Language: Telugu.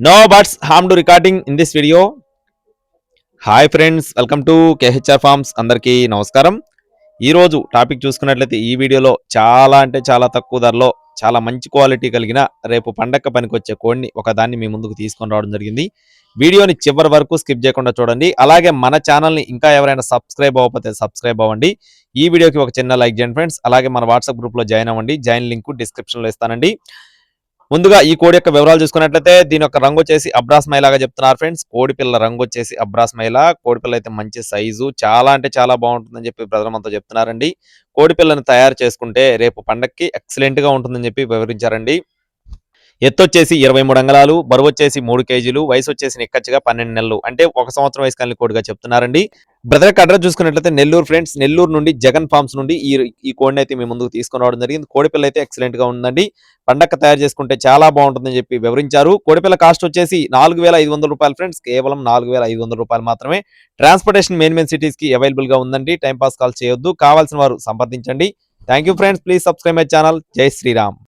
No birds harm to recording in this video hi friends welcome to KHR farms అందరికీ నమస్కారం. ఈరోజు టాపిక్ చూసుకున్నట్లయితే ఈ వీడియోలో చాలా అంటే చాలా తక్కువ ధరలో చాలా మంచి క్వాలిటీ కలిగిన రేపు పండగ పనికొచ్చే కోడిని ఒకదాన్ని మీ ముందుకు తీసుకొని రావడం జరిగింది. వీడియోని చివరి వరకు స్కిప్ చేయకుండా చూడండి. అలాగే మన ఛానల్ని ఇంకా ఎవరైనా సబ్స్క్రైబ్ అవ్వకపోతే సబ్స్క్రైబ్ అవ్వండి. ఈ వీడియోకి ఒక చిన్న లైక్ చేయండి ఫ్రెండ్స్ అలాగే మన వాట్సాప్ గ్రూప్లో జాయిన్ అవ్వండి. జాయిన్ లింక్ డిస్క్రిప్షన్లో ఇస్తానండి. ముందుగా ఈ కోడి యొక్క వివరాలు చూసుకున్నట్లయితే దీని యొక్క రంగు వచ్చేసి అబ్రాస్ మైలాగా చెప్తున్నారు ఫ్రెండ్స్ కోడి పిల్ల రంగు వచ్చేసి అబ్రాస్ మైలా. కోడి పిల్ల అయితే మంచి సైజు చాలా అంటే చాలా బాగుంటుందని చెప్పి ప్రజలమంతా చెప్తున్నారండి. కోడి పిల్లను తయారు చేసుకుంటే రేపు పండక్కి ఎక్సలెంట్గా ఉంటుందని చెప్పి వివరించారండి. ఎత్తు వచ్చేసి ఇరవై మూడు అంగళాలు బరువు వచ్చేసి మూడు కేజీలు వయసు వచ్చేసి నిక్కచ్చిగా పన్నెండు నెలలు. అంటే ఒక సంవత్సరం వయసు కలిగిన కోడిగా చెప్తున్నారండి. బ్రదర్ అడ్రస్ చూసుకున్నట్లయితే నెల్లూరు ఫ్రెండ్స్ నెల్లూరు నుండి జగన్ ఫార్మ్స్ నుండి ఈ ఈ కోడిని అయితే మీ ముందుకు తీసుకుని రావడం జరిగింది. కోడిపిల్ల అయితే ఎక్సలెంట్గా ఉందండి. పండక్క తయారు చేసుకుంటే చాలా బాగుంటుందని చెప్పి వివరించారు. కోడిపిల్ల కాస్ట్ వచ్చేసి నాలుగు వేల ఐదు వందల రూపాయలు ఫ్రెండ్స్ కేవలం నాలుగు వేల ఐదు వందల రూపాయలు మాత్రమే. ట్రాన్స్పోర్టేషన్ మెయిన్ మెయిన్ సిటీస్కి అవైలబుల్గా ఉందండి. టైం పాస్ కాల్ చేయొద్దు. కావాల్సిన వారు సంప్రదించండి. Thank you friends. Please subscribe my channel. జై శ్రీరామ్.